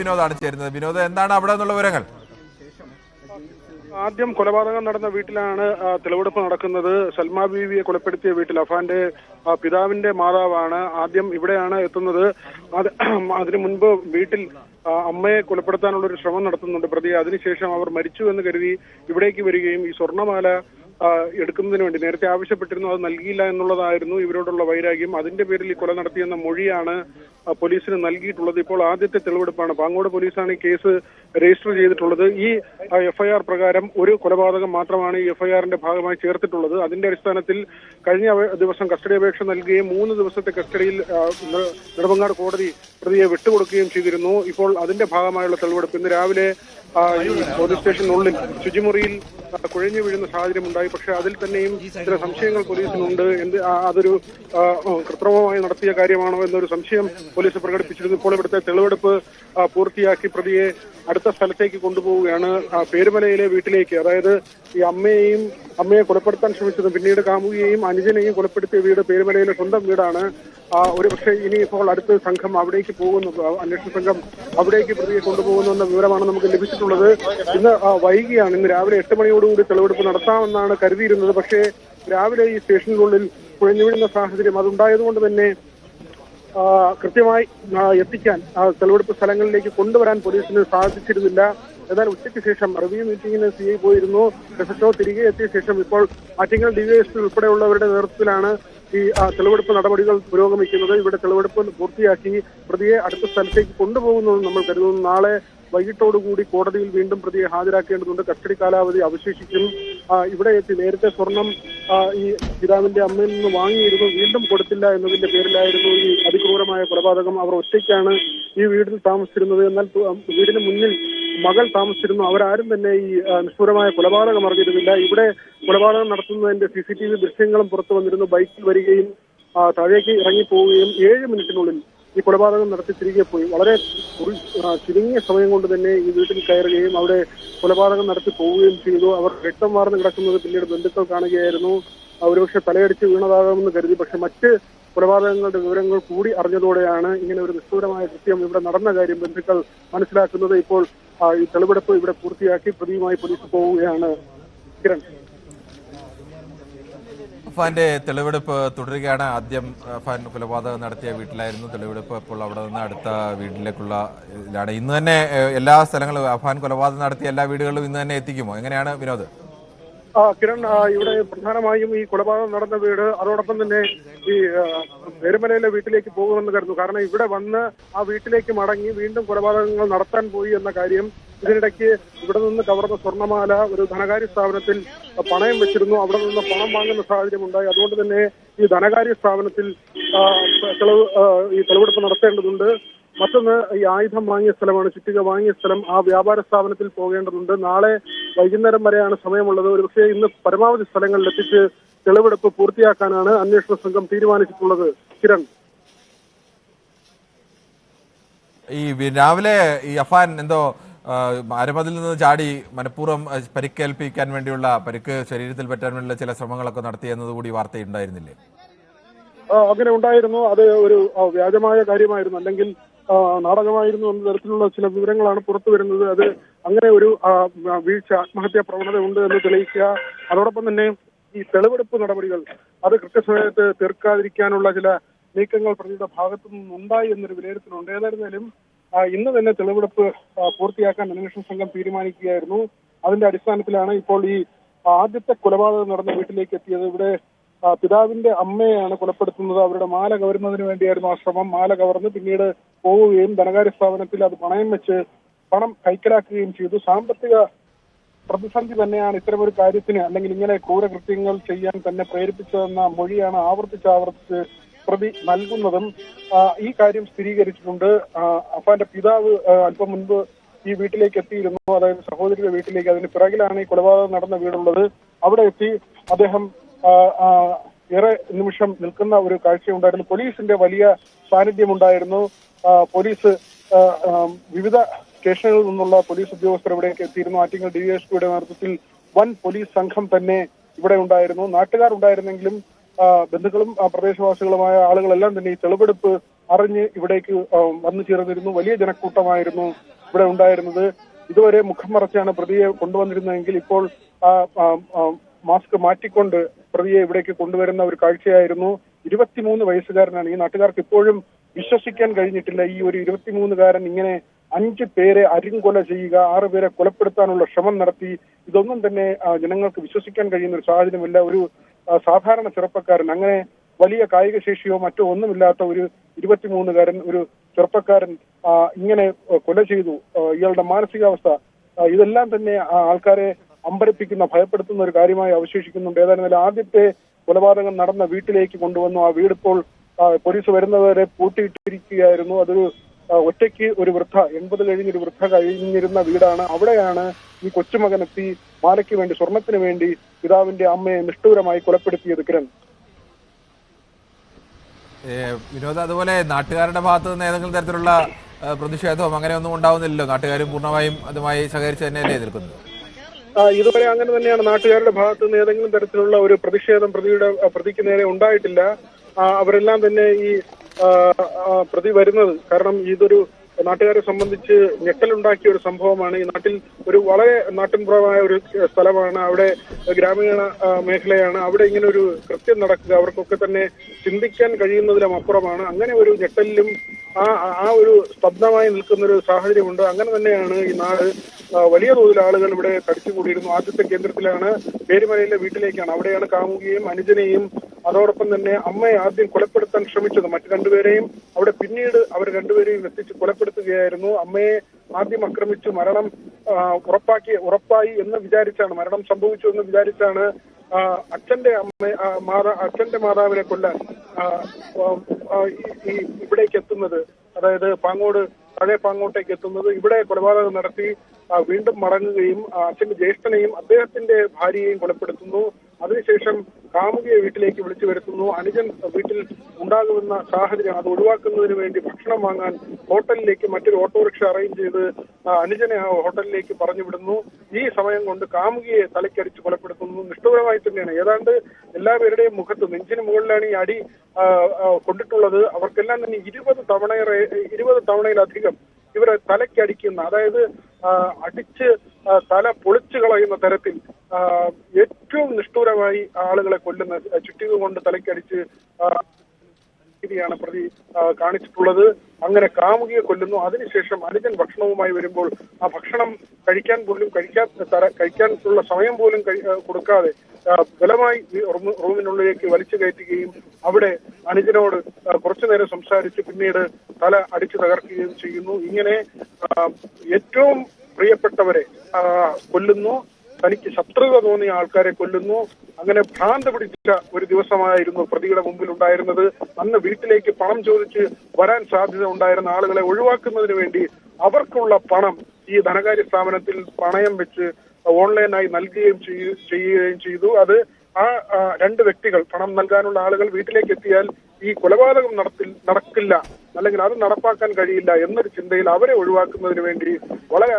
വിനോദാണ് ചേരുന്നത്. വിനോദ് എന്താണ് അവിടെ നിന്നുള്ള വിവരങ്ങൾ? ആദ്യം കൊലപാതകം നടന്ന വീട്ടിലാണ് തെളിവെടുപ്പ് നടക്കുന്നത്. സൽമാ ബീവിയെ കൊലപ്പെടുത്തിയ വീട്ടിൽ അഫാന്റെ പിതാവിന്റെ മാതാവാണ് ആദ്യം ഇവിടെയാണ് എത്തുന്നത്. അത് അതിനു മുൻപ് വീട്ടിൽ അമ്മയെ കൊലപ്പെടുത്താനുള്ള ഒരു ശ്രമം നടത്തുന്നുണ്ട് പ്രതി അതിനുശേഷം അവർ മരിച്ചു എന്ന് കരുതി ഇവിടേക്ക് വരികയും ഈ സ്വർണമാല എടുക്കുന്നതിന് വേണ്ടി. നേരത്തെ ആവശ്യപ്പെട്ടിരുന്നു അത് നൽകിയില്ല എന്നുള്ളതായിരുന്നു ഇവരോടുള്ള വൈരാഗ്യം. അതിന്റെ പേരിൽ ഈ കൊല നടത്തിയെന്ന മൊഴിയാണ് പോലീസിന് നൽകിയിട്ടുള്ളത്. ഇപ്പോൾ ആദ്യത്തെ തെളിവെടുപ്പാണ്. പാങ്ങോട് പോലീസാണ് ഈ കേസ് രജിസ്റ്റർ ചെയ്തിട്ടുള്ളത്. ഈ എഫ്ഐആർ പ്രകാരം ഒരു കൊലപാതകം മാത്രമാണ് ഈ എഫ്ഐആറിന്റെ ഭാഗമായി ചേർത്തിട്ടുള്ളത്. അതിന്റെ അടിസ്ഥാനത്തിൽ കഴിഞ്ഞ ദിവസം കസ്റ്റഡി അപേക്ഷ നൽകുകയും മൂന്ന് ദിവസത്തെ കസ്റ്റഡിയിൽ നെടുമങ്ങാട് കോടതി പ്രതിയെ വിട്ടുകൊടുക്കുകയും ചെയ്തിരുന്നു. ഇപ്പോൾ അതിന്റെ ഭാഗമായുള്ള തെളിവെടുപ്പ് ഇന്ന് രാവിലെ പോലീസ് സ്റ്റേഷനുള്ളിൽ ശുചിമുറിയിൽ കുഴഞ്ഞു വീഴുന്ന സാഹചര്യം ഉണ്ടായി. പക്ഷേ അതിൽ തന്നെയും ചില സംശയങ്ങൾ പോലീസിനുണ്ട്. എന്ത് അതൊരു കൃത്രിമമായി നടത്തിയ കാര്യമാണോ എന്നൊരു സംശയം പോലീസ് പ്രകടിപ്പിച്ചിരുന്നു. ഇപ്പോൾ ഇവിടുത്തെ തെളിവെടുപ്പ് പൂർത്തിയാക്കി പ്രതിയെ അടുത്ത സ്ഥലത്തേക്ക് കൊണ്ടുപോവുകയാണ് പേരുമലയിലെ വീട്ടിലേക്ക്. അതായത് ഈ അമ്മയെയും അമ്മയെ കൊലപ്പെടുത്താൻ ശ്രമിച്ചതും പിന്നീട് കാമുകിയെയും അനുജനെയും കൊലപ്പെടുത്തിയ വീട് പേരുമലയിലെ സ്വന്തം വീടാണ്. ആ, ഒരു പക്ഷേ ഇനിയിപ്പോൾ അടുത്ത സംഘം അവിടേക്ക് പോകുന്നു. അന്വേഷണ സംഘം അവിടേക്ക് പ്രതിയെ കൊണ്ടുപോകുന്നു എന്ന വിവരമാണ് നമുക്ക് ലഭിച്ചിട്ടുള്ളത്. ഇന്ന് വൈകിയാണ് ഇന്ന് രാവിലെ എട്ട് മണിയോടുകൂടി തെളിവെടുപ്പ് നടത്താമെന്നാണ് കരുതിയിരുന്നത്. പക്ഷേ രാവിലെ ഈ സ്റ്റേഷനുള്ളിൽ കുഴഞ്ഞു വീഴുന്ന സാഹചര്യം അതുണ്ടായതുകൊണ്ട് തന്നെ കൃത്യമായി എത്തിക്കാൻ തെളിവെടുപ്പ് സ്ഥലങ്ങളിലേക്ക് കൊണ്ടുവരാൻ പോലീസിന് സാധിച്ചിരുന്നില്ല. എന്നാൽ ഉച്ചയ്ക്ക് ശേഷം റിവ്യൂ മീറ്റിംഗിന് സി ഐ പോയിരുന്നു. എസ് ഒ തിരികെ എത്തിയ ശേഷം ഇപ്പോൾ ആറ്റിങ്ങൽ ഡിവൈഎസ്പി ഉൾപ്പെടെയുള്ളവരുടെ നേതൃത്വത്തിലാണ് ഈ തെളിവെടുപ്പ് നടപടികൾ പുരോഗമിക്കുന്നത്. ഇവിടെ തെളിവെടുപ്പ് പൂർത്തിയാക്കി പ്രതിയെ അടുത്ത സ്ഥലത്തേക്ക് കൊണ്ടുപോകുന്നത് നമ്മൾ കരുതുന്നു. നാളെ വൈകിട്ടോടുകൂടി കോടതിയിൽ വീണ്ടും പ്രതിയെ ഹാജരാക്കേണ്ടതുണ്ട്. കസ്റ്റഡി കാലാവധി അവശേഷിക്കും ഇവിടെ എത്തി നേരത്തെ സ്വർണം ഈ പിതാവിന്റെ അമ്മയിൽ നിന്ന് വാങ്ങിയിരുന്നു. വീണ്ടും കൊടുത്തില്ല എന്നതിന്റെ പേരിലായിരുന്നു ഈ അതിക്രൂരമായ കൊലപാതകം. അവർ ഒറ്റയ്ക്കാണ് ഈ വീട്ടിൽ താമസിച്ചിരുന്നത്. എന്നാൽ വീടിന് മുന്നിൽ മകൾ താമസിച്ചിരുന്നു. അവരാരും തന്നെ ഈ നിഷ്ഠൂരമായ കൊലപാതകം അറിഞ്ഞിരുന്നില്ല. ഇവിടെ കൊലപാതകം നടത്തുന്നതിന്റെ സി സി ടി വി ദൃശ്യങ്ങളും പുറത്തു വന്നിരുന്നു. ബൈക്കിൽ വരികയും താഴേക്ക് ഇറങ്ങിപ്പോവുകയും ഏഴ് മിനിറ്റിനുള്ളിൽ ഈ കൊലപാതകം നടത്തി തിരികെ പോയി. വളരെ ചുരുങ്ങിയ സമയം കൊണ്ട് തന്നെ ഈ വീട്ടിൽ കയറുകയും അവിടെ കൊലപാതകം നടത്തി പോവുകയും ചെയ്തു. അവർ രക്തം വാർന്ന് കിടക്കുന്നത് പിന്നീട് ബന്ധുക്കൾ കാണുകയായിരുന്നു. ഒരുപക്ഷെ തലയടിച്ച് വീണതാകാമെന്ന് കരുതി. പക്ഷെ മറ്റ് കൊലപാതകങ്ങളുടെ വിവരങ്ങൾ കൂടി അറിഞ്ഞതോടെയാണ് ഇങ്ങനെ ഒരു നിഷ്ഠൂരമായ കൃത്യം ഇവിടെ നടന്ന കാര്യം ബന്ധുക്കൾ മനസ്സിലാക്കുന്നത്. ഇപ്പോൾ ഈ തെളിവെടുപ്പ് ഇവിടെ പൂർത്തിയാക്കി പ്രതിയുമായി പോലീസ് പോവുകയാണ്. കിരൺ. അഫാന്റെ തെളിവെടുപ്പ് തുടരുകയാണ്. ആദ്യം ഇർഫാൻ കൊലപാതകം നടത്തിയ വീട്ടിലായിരുന്നു തെളിവെടുപ്പ്. ഇപ്പോൾ അവിടെ നിന്ന് അടുത്ത വീട്ടിലേക്കുള്ള ഇതിലാണ് ഇന്ന് തന്നെ എല്ലാ സ്ഥലങ്ങളും അഫാൻ കൊലപാതകം നടത്തിയ എല്ലാ വീടുകളിലും ഇന്ന് തന്നെ എത്തിക്കുമോ? എങ്ങനെയാണ് വിനോദ്? കിരൺ ഇവിടെ പ്രധാനമായും ഈ കൊലപാതകം നടന്ന വീട് അതോടൊപ്പം തന്നെ ഈ പെരുമലയിലെ വീട്ടിലേക്ക് പോകുമെന്ന് കരുതുന്നു. കാരണം ഇവിടെ വന്ന് ആ വീട്ടിലേക്ക് മടങ്ങി വീണ്ടും കൊലപാതകങ്ങൾ നടത്താൻ പോയി എന്ന കാര്യം ഇതിനിടയ്ക്ക് ഇവിടെ നിന്ന് കവർന്ന സ്വർണമാല ഒരു ധനകാര്യ സ്ഥാപനത്തിൽ പണയം വെച്ചിരുന്നു. അവിടെ നിന്ന് പണം വാങ്ങുന്ന സാഹചര്യം ഉണ്ടായി. അതുകൊണ്ട് തന്നെ ഈ ധനകാര്യ സ്ഥാപനത്തിൽ തെളിവ് ഈ തെളിവെടുപ്പ് നടത്തേണ്ടതുണ്ട്. മറ്റൊന്ന് ഈ ആയുധം വാങ്ങിയ സ്ഥലമാണ് ചുറ്റിക വാങ്ങിയ സ്ഥലം. ആ വ്യാപാര സ്ഥാപനത്തിൽ പോകേണ്ടതുണ്ട്. നാളെ വൈകുന്നേരം വരെയാണ് സമയമുള്ളത്. ഒരുപക്ഷെ ഇന്ന് പരമാവധി സ്ഥലങ്ങളിൽ എത്തിച്ച് തെളിവെടുപ്പ് പൂർത്തിയാക്കാനാണ് അന്വേഷണ സംഘം തീരുമാനിച്ചിട്ടുള്ളത്. കിരൺ. ഈ രാവിലെ ഈ അഫാൻ എന്തോ അരമതിൽ നിന്ന് ചാടി മനഃപൂർവം പരിക്കേൽപ്പിക്കാൻ വേണ്ടിയുള്ള പരിക്ക് ശരീരത്തിൽ പറ്റാൻ വേണ്ടിയുള്ള ചില ശ്രമങ്ങളൊക്കെ നടത്തി എന്നതുകൂടി വാർത്തയുണ്ടായിരുന്നില്ലേ? അങ്ങനെ ഉണ്ടായിരുന്നു. അത് ഒരു വ്യാജമായ കാര്യമായിരുന്നു. അല്ലെങ്കിൽ നാടകമായിരുന്നു എന്ന തരത്തിലുള്ള ചില വിവരങ്ങളാണ് പുറത്തു വരുന്നത്. അത് അങ്ങനെ ഒരു വീഴ്ച ആത്മഹത്യാ പ്രവണത ഉണ്ട് എന്ന് തെളിയിക്കുക. അതോടൊപ്പം തന്നെ ഈ തെളിവെടുപ്പ് നടപടികൾ അത് കൃത്യസമയത്ത് തീർക്കാതിരിക്കാനുള്ള ചില നീക്കങ്ങൾ പ്രതിയുടെ ഭാഗത്തു നിന്നുണ്ടായി എന്നൊരു വിലയിരുത്തലുണ്ട്. ഏതായിരുന്നാലും ഇന്ന് തന്നെ തെളിവെടുപ്പ് പൂർത്തിയാക്കാൻ അന്വേഷണ സംഘം തീരുമാനിക്കുകയായിരുന്നു. അതിന്റെ അടിസ്ഥാനത്തിലാണ് ഇപ്പോൾ ഈ ആദ്യത്തെ കൊലപാതകം നടന്ന വീട്ടിലേക്ക് എത്തിയത്. ഇവിടെ പിതാവിന്റെ അമ്മയെയാണ് കൊലപ്പെടുത്തുന്നത്. അവരുടെ മാല കവരുന്നതിന് വേണ്ടിയായിരുന്നു ആ ശ്രമം. മാല കവർന്ന് പിന്നീട് പോവുകയും ധനകാര്യ സ്ഥാപനത്തിൽ അത് പണയം വെച്ച് പണം കൈക്കലാക്കുകയും ചെയ്തു. സാമ്പത്തിക പ്രതിസന്ധി തന്നെയാണ് ഇത്തരമൊരു കാര്യത്തിന് അല്ലെങ്കിൽ ഇങ്ങനെ ക്രൂരകൃത്യങ്ങൾ ചെയ്യാൻ തന്നെ പ്രേരിപ്പിച്ചതെന്ന മൊഴിയാണ് ആവർത്തിച്ച് ആവർത്തിച്ച് പ്രതി നൽകുന്നതും ഈ കാര്യം സ്ഥിരീകരിച്ചിട്ടുണ്ട്. അഫാന്റെ പിതാവ് അല്പം മുൻപ് ഈ വീട്ടിലേക്ക് എത്തിയിരുന്നു. അതായത് സഹോദരിയുടെ വീട്ടിലേക്ക്. അതിന് പിറകിലാണ് ഈ കൊലപാതകം നടന്ന വീടുള്ളത്. അവിടെ എത്തി അദ്ദേഹം ഏറെ നിമിഷം നിൽക്കുന്ന ഒരു കാഴ്ചയുണ്ടായിരുന്നു. പോലീസിന്റെ വലിയ സാന്നിധ്യം ഉണ്ടായിരുന്നു പോലീസ് വിവിധ സ്റ്റേഷനുകളിൽ നിന്നുള്ള പോലീസ് ഉദ്യോഗസ്ഥർ ഇവിടേക്ക് എത്തിയിരുന്നു. ആറ്റിങ്ങൽ പിയുടെ നേതൃത്വത്തിൽ വൻ പോലീസ് സംഘം തന്നെ ഇവിടെ ഉണ്ടായിരുന്നു. നാട്ടുകാർ ഉണ്ടായിരുന്നെങ്കിലും ബന്ധുക്കളും പ്രദേശവാസികളുമായ ആളുകളെല്ലാം തന്നെ ഈ തെളിവെടുപ്പ് അറിഞ്ഞ് ഇവിടേക്ക് വന്നു ചേർന്നിരുന്നു. വലിയ ജനക്കൂട്ടമായിരുന്നു ഇവിടെ ഉണ്ടായിരുന്നത്. ഇതുവരെ മുഖം മറച്ചാണ് പ്രതിയെ കൊണ്ടുവന്നിരുന്നതെങ്കിൽ ഇപ്പോൾ മാസ്ക് മാറ്റിക്കൊണ്ട് പ്രതിയെ ഇവിടേക്ക് കൊണ്ടുവരുന്ന ഒരു കാഴ്ചയായിരുന്നു. ഇരുപത്തിമൂന്ന് വയസ്സുകാരനാണ്. ഈ നാട്ടുകാർക്ക് ഇപ്പോഴും വിശ്വസിക്കാൻ കഴിഞ്ഞിട്ടില്ല. ഈ ഒരു ഇരുപത്തിമൂന്നുകാരൻ ഇങ്ങനെ അഞ്ച് പേരെ അരിങ്കൊല ചെയ്യുക ആറ് പേരെ കൊലപ്പെടുത്താനുള്ള ശ്രമം നടത്തി ഇതൊന്നും തന്നെ ജനങ്ങൾക്ക് വിശ്വസിക്കാൻ കഴിയുന്ന ഒരു സാഹചര്യമല്ല. ഒരു സാധാരണ ചെറുപ്പക്കാരൻ അങ്ങനെ വലിയ കായിക ശേഷിയോ മറ്റോ ഒന്നുമില്ലാത്ത ഒരു ഇരുപത്തിമൂന്നുകാരൻ ഒരു ചെറുപ്പക്കാരൻ ഇങ്ങനെ കൊല ചെയ്തു. ഇയാളുടെ മാനസികാവസ്ഥ ഇതെല്ലാം തന്നെ ആൾക്കാരെ അമ്പരപ്പിക്കുന്ന ഭയപ്പെടുത്തുന്ന ഒരു കാര്യമായി അവശേഷിക്കുന്നുണ്ട്. ഏതായിരുന്നാലും ആദ്യത്തെ കൊലപാതകം നടന്ന വീട്ടിലേക്ക് കൊണ്ടുവന്നു. ആ വീടിപ്പോൾ പോലീസ് വരുന്നവരെ പൂട്ടിയിട്ടിരിക്കുകയായിരുന്നു. അതൊരു ഒറ്റയ്ക്ക് ഒരു വൃദ്ധ എൺപത് കഴിഞ്ഞൊരു വൃദ്ധ കഴിഞ്ഞിരുന്ന വീടാണ്. അവിടെയാണ് ഈ കൊച്ചുമകൻ എത്തി മാലയ്ക്ക് വേണ്ടി സ്വർണത്തിന് വേണ്ടി പിതാവിന്റെ അമ്മയെ നിഷ്ഠൂരമായി കൊലപ്പെടുത്തിയത് കിരൺ വിനോദ അതുപോലെ നാട്ടുകാരുടെ ഭാഗത്ത് നിന്ന് ഏതെങ്കിലും തരത്തിലുള്ള പ്രതിഷേധവും അങ്ങനെയൊന്നും ഉണ്ടാവുന്നില്ലല്ലോ. നാട്ടുകാരും പൂർണമായും അതുമായി സഹകരിച്ച് തന്നെയല്ലേ നിൽക്കുന്നത് ആ, ഇതുവരെ അങ്ങനെ തന്നെയാണ്. നാട്ടുകാരുടെ ഭാഗത്ത് നിന്ന് ഏതെങ്കിലും തരത്തിലുള്ള ഒരു പ്രതിഷേധം പ്രതിയുടെ പ്രതിക്ക് നേരെ ഉണ്ടായിട്ടില്ല. അവരെല്ലാം തന്നെ ഈ പ്രതി വരുന്നത്. കാരണം ഇതൊരു നാട്ടുകാരെ സംബന്ധിച്ച് ഞെട്ടലുണ്ടാക്കിയ ഒരു സംഭവമാണ്. ഈ നാട്ടിൽ ഒരു വളരെ നാട്ടിൻപുറമായ ഒരു സ്ഥലമാണ്. അവിടെ ഗ്രാമീണ മേഖലയാണ്. അവിടെ ഇങ്ങനെ ഒരു കൃത്യം നടക്കുക അവർക്കൊക്കെ തന്നെ ചിന്തിക്കാൻ കഴിയുന്നതിലും അപ്പുറമാണ്. അങ്ങനെ ഒരു ഞെട്ടലിലും ആ ആ ഒരു സ്തബ്ധമായി നിൽക്കുന്ന ഒരു സാഹചര്യമുണ്ട്. അങ്ങനെ തന്നെയാണ് ഈ നാട് വലിയ തോതിൽ ആളുകൾ ഇവിടെ തടിച്ചുകൂടിയിരുന്നു. ആദ്യത്തെ കേന്ദ്രത്തിലാണ് പേരുമലയിലെ വീട്ടിലേക്കാണ്. അവിടെയാണ് കാമുകിയും അനുജനെയും അതോടൊപ്പം തന്നെ അമ്മയെ ആദ്യം കൊലപ്പെടുത്താൻ ശ്രമിച്ചത് മറ്റു രണ്ടുപേരെയും. അവിടെ പിന്നീട് അവർ രണ്ടുപേരെയും എത്തിച്ച് കൊലപ്പെടുത്തുകയായിരുന്നു. അമ്മയെ ആദ്യം ആക്രമിച്ചു. മരണം ഉറപ്പാക്കി ഉറപ്പായി എന്ന് വിചാരിച്ചാണ് മരണം സംഭവിച്ചു എന്ന് വിചാരിച്ചാണ് അച്ഛന്റെ അമ്മ മാതാ അച്ഛന്റെ മാതാവിനെ കൊല്ലാൻ ഈ ഇവിടേക്ക് എത്തുന്നത്. അതായത് പാങ്ങോട് പഴയ പാങ്ങോട്ടേക്ക് എത്തുന്നത് ഇവിടെ കൊലപാതകം നടത്തി വീണ്ടും മടങ്ങുകയും അച്ഛന്റെ ജ്യേഷ്ഠനെയും അദ്ദേഹത്തിന്റെ ഭാര്യയെയും കൊലപ്പെടുത്തുന്നു. അതിനുശേഷം കാമുകിയെ വീട്ടിലേക്ക് വിളിച്ചു വരുത്തുന്നു. അനുജൻ വീട്ടിൽ ഉണ്ടാകുമെന്ന സാഹചര്യം അത് ഒഴിവാക്കുന്നതിന് വേണ്ടി ഭക്ഷണം വാങ്ങാൻ ഹോട്ടലിലേക്ക് മറ്റൊരു ഓട്ടോറിക്ഷ അറേഞ്ച് ചെയ്ത് അനുജനെ ആ ഹോട്ടലിലേക്ക് പറഞ്ഞു വിടുന്നു. ഈ സമയം കൊണ്ട് കാമുകിയെ തലക്കടിച്ച് കൊലപ്പെടുത്തുന്നു. നിഷ്ഠപരമായി തന്നെയാണ്. ഏതാണ്ട് എല്ലാവരുടെയും മുഖത്ത് നെഞ്ചിന് മുകളിലാണ് ഈ അടി കൊണ്ടിട്ടുള്ളത്. അവർക്കെല്ലാം തന്നെ ഇരുപത് തവണ ഇരുപത് തവണയിലധികം ഇവരെ തലക്കടിക്കുന്ന അതായത് അടിച്ച് തല പൊളിച്ചു കളയുന്ന തരത്തിൽ ഏറ്റവും നിഷ്ഠൂരമായി ആളുകളെ കൊല്ലുന്ന ചുറ്റിക കൊണ്ട് തലക്കടിച്ച് ആ, രീതിയാണ് പ്രതി കാണിച്ചിട്ടുള്ളത്. അങ്ങനെ കാമുകിയെ കൊല്ലുന്നു. അതിനുശേഷം അനുജൻ ഭക്ഷണവുമായി വരുമ്പോൾ ആ ഭക്ഷണം കഴിക്കാൻ പോലും കഴിക്കാൻ കഴിക്കാനുള്ള സമയം പോലും കൊടുക്കാതെ ബലമായി റൂമിനുള്ളിലേക്ക് വലിച്ചു കയറ്റുകയും അവിടെ അനുജനോട് കുറച്ചു നേരം സംസാരിച്ച് പിന്നീട് തല അടിച്ചു തകർക്കുകയും ചെയ്യുന്നു. ഇങ്ങനെ ഏറ്റവും പ്രിയപ്പെട്ടവരെ കൊല്ലുന്നു. തനിക്ക് ശത്രുത തോന്നിയ ആൾക്കാരെ കൊല്ലുന്നു. അങ്ങനെ ഭ്രാന്ത് പിടിച്ച ഒരു ദിവസമായിരുന്നു പ്രതിയുടെ മുമ്പിൽ ഉണ്ടായിരുന്നത്. അന്ന് വീട്ടിലേക്ക് പണം ചോദിച്ച് വരാൻ സാധ്യത ഉണ്ടായിരുന്ന ആളുകളെ ഒഴിവാക്കുന്നതിന് വേണ്ടി അവർക്കുള്ള പണം ഈ ധനകാര്യ സ്ഥാപനത്തിൽ പണയം വെച്ച് ഓൺലൈനായി നൽകുകയും ചെയ്യുകയും ചെയ്തു. അത് ആ രണ്ട് വ്യക്തികൾ പണം നൽകാനുള്ള ആളുകൾ വീട്ടിലേക്ക് എത്തിയാൽ ഈ കൊലപാതകം നടത്തി നടക്കില്ല. അല്ലെങ്കിൽ അത് നടപ്പാക്കാൻ കഴിയില്ല എന്നൊരു ചിന്തയിൽ അവരെ ഒഴിവാക്കുന്നതിന് വേണ്ടി വളരെ